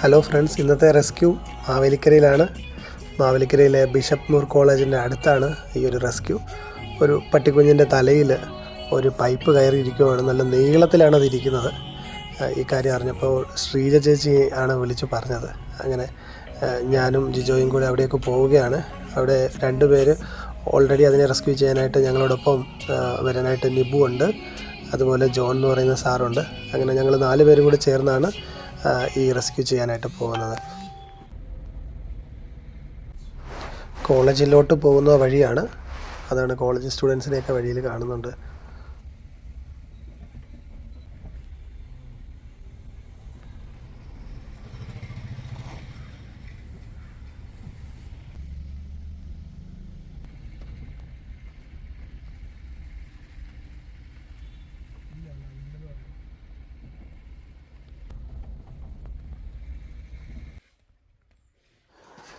Hello friends ഇന്നത്തെ rescue മാവേലിക്കരയിലാണ്. മാവേലിക്കരയിലെ ബിഷപ്പ് മൂർ കോളേജിന്റെ അടുത്താണ് ഈ ഒരു റെസ്ക്യൂ ഒരു പട്ടിക്കുഞ്ഞിന്റെ തലയിൽ ഒരു പൈപ്പ് കയറിയിരിക്കുകയാണ് നല്ല നീളത്തിലാണ് അതിരിക്കുന്നത് ഈ കാര്യം അറിഞ്ഞപ്പോൾ ശ്രീജ ചേച്ചി ആണ് വിളിച്ച് പറഞ്ഞത്. അങ്ങനെ ഞാനും ജിജോയും കൂടെ അവിടെയൊക്കെ പോവുകയാണ്. അവിടെ രണ്ടു പേര് ഓൾറെഡി അതിനെ റെസ്ക്യൂ ചെയ്യാനായിട്ട് ഞങ്ങളോടൊപ്പം വരാനായിട്ട് നിബു ഉണ്ട്. അതുപോലെ ജോൺ എന്ന് പറയുന്ന സാറുണ്ട്. അങ്ങനെ ഞങ്ങൾ നാല് പേരും കൂടി ചേർന്നാണ് ഈ റെസ്ക്യൂ ചെയ്യാനായിട്ട് പോകുന്നത്. കോളേജിലോട്ട് പോകുന്ന വഴിയാണ്. അതാണ് കോളേജ് സ്റ്റുഡൻസിനെയൊക്കെ വഴിയിൽ കാണുന്നുണ്ട്.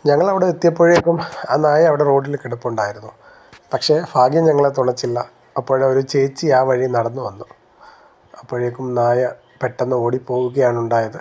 ഞങ്ങൾ അവിടെ എത്തിയപ്പോഴേക്കും ആ നായ അവിടെ റോഡിൽ കിടപ്പുണ്ടായിരുന്നു. പക്ഷേ ഭാഗ്യം ഞങ്ങളെ തുണച്ചില്ല. അപ്പോഴേ ഒരു ചേച്ചി ആ വഴി നടന്നു വന്നു. അപ്പോഴേക്കും നായ പെട്ടെന്ന് ഓടിപ്പോവുകയാണ് ഉണ്ടായത്.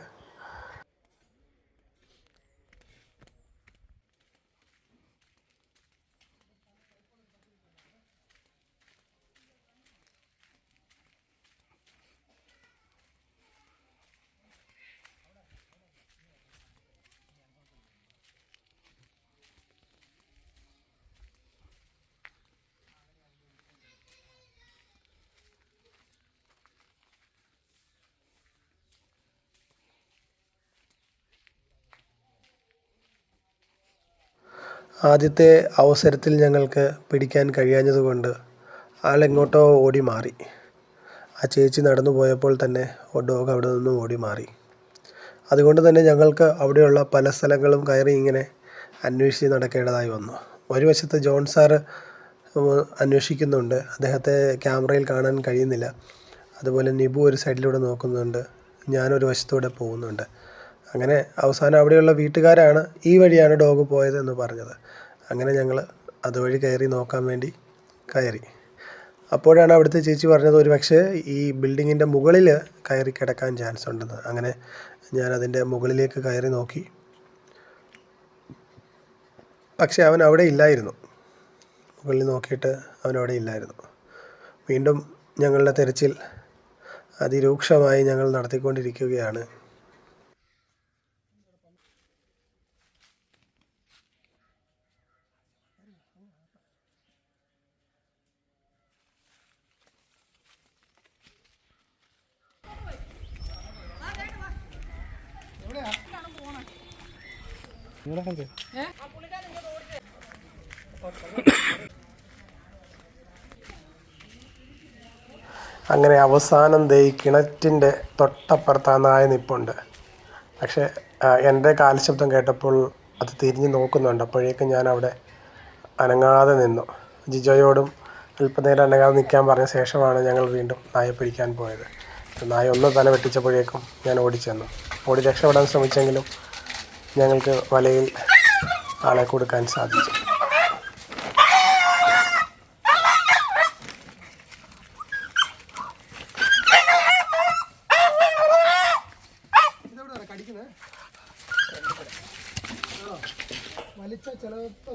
ആദ്യത്തെ അവസരത്തിൽ ഞങ്ങൾക്ക് പിടിക്കാൻ കഴിയാഞ്ഞതുകൊണ്ട് ആളെങ്ങോട്ടോ ഓടി മാറി ആ ചേച്ചി നടന്നു പോയപ്പോൾ തന്നെ ഡോഗ് അവിടെ നിന്നും ഓടി മാറി അതുകൊണ്ട് തന്നെ ഞങ്ങൾക്ക് അവിടെയുള്ള പല സ്ഥലങ്ങളും കയറി ഇങ്ങനെ അന്വേഷിച്ച് നടക്കേണ്ടതായി വന്നു. ഒരു വശത്ത് ജോൺ സാറ് അന്വേഷിക്കുന്നുണ്ട്. അദ്ദേഹത്തെ ക്യാമറയിൽ കാണാൻ കഴിയുന്നില്ല. അതുപോലെ നിബു ഒരു സൈഡിലൂടെ നോക്കുന്നുണ്ട്. ഞാനൊരു വശത്തൂടെ പോകുന്നുണ്ട്. അങ്ങനെ അവസാനം അവിടെയുള്ള വീട്ടുകാരാണ് ഈ വഴിയാണ് ഡോഗ് പോയതെന്ന് പറഞ്ഞത്. അങ്ങനെ ഞങ്ങൾ അതുവഴി കയറി നോക്കാൻ വേണ്ടി കയറി. അപ്പോഴാണ് അവിടുത്തെ ചേച്ചി പറഞ്ഞത് ഒരു പക്ഷേ ഈ ബിൽഡിങ്ങിന്റെ മുകളിൽ കയറി കിടക്കാൻ ചാൻസ് ഉണ്ടെന്ന്. അങ്ങനെ ഞാൻ അതിന്റെ മുകളിലേക്ക് കയറി നോക്കി. പക്ഷേ അവൻ അവിടെ ഇല്ലായിരുന്നു. മുകളിൽ നോക്കിയിട്ട് അവൻ അവിടെ ഇല്ലായിരുന്നു. വീണ്ടും ഞങ്ങളുടെ തെരച്ചിൽ അതിരൂക്ഷമായി ഞങ്ങൾ നടത്തിക്കൊണ്ടിരിക്കുകയാണ്. അങ്ങനെ അവസാനം ദേ കിണറ്റിന്റെ തൊട്ടപ്പുറത്ത് ആ നായ നിപ്പുണ്ട്. പക്ഷേ എന്റെ കാൽശബ്ദം കേട്ടപ്പോൾ അത് തിരിഞ്ഞ് നോക്കുന്നുണ്ട്. അപ്പോഴേക്കും ഞാൻ അവിടെ അനങ്ങാതെ നിന്നു. ജിജോയോടും അല്പനേരം അനങ്ങാതെ നിൽക്കാൻ പറഞ്ഞ ശേഷമാണ് ഞങ്ങൾ വീണ്ടും നായ പിടിക്കാൻ പോയത്. നായ ഒന്ന് തല വെട്ടിച്ചപ്പോഴേക്കും ഞാൻ ഓടിച്ചെന്നു. ഓടി രക്ഷപ്പെടാൻ ശ്രമിച്ചെങ്കിലും ഞങ്ങൾക്ക് വലയിൽ ആളെ കൊടുക്കാൻ സാധിച്ചു. വലിച്ച ചിലപ്പോ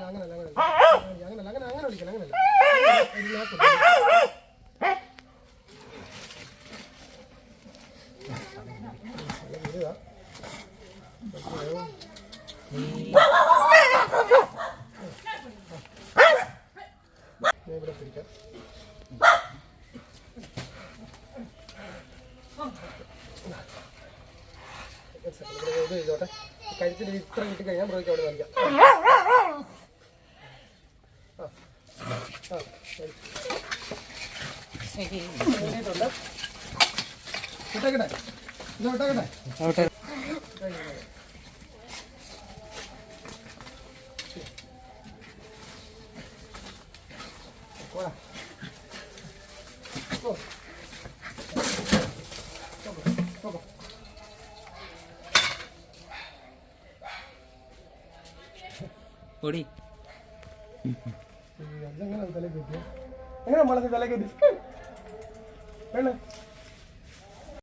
അങ്ങനല്ല അങ്ങനല്ല അങ്ങനല്ല അങ്ങനെ അങ്ങനെ വിളിക്കണം അങ്ങനല്ല ചെയ്തോട്ടെ ഇത്ര കിട്ടി കഴിഞ്ഞാൽ ബ്രോയ്ക്ക് അവിടെ നൽകാം ആ. ആ, പൊടി അതെങ്ങനെ തലേ കയറ്റിയ എങ്ങനെ നമ്മളത് തലേ കയറ്റി വേണേ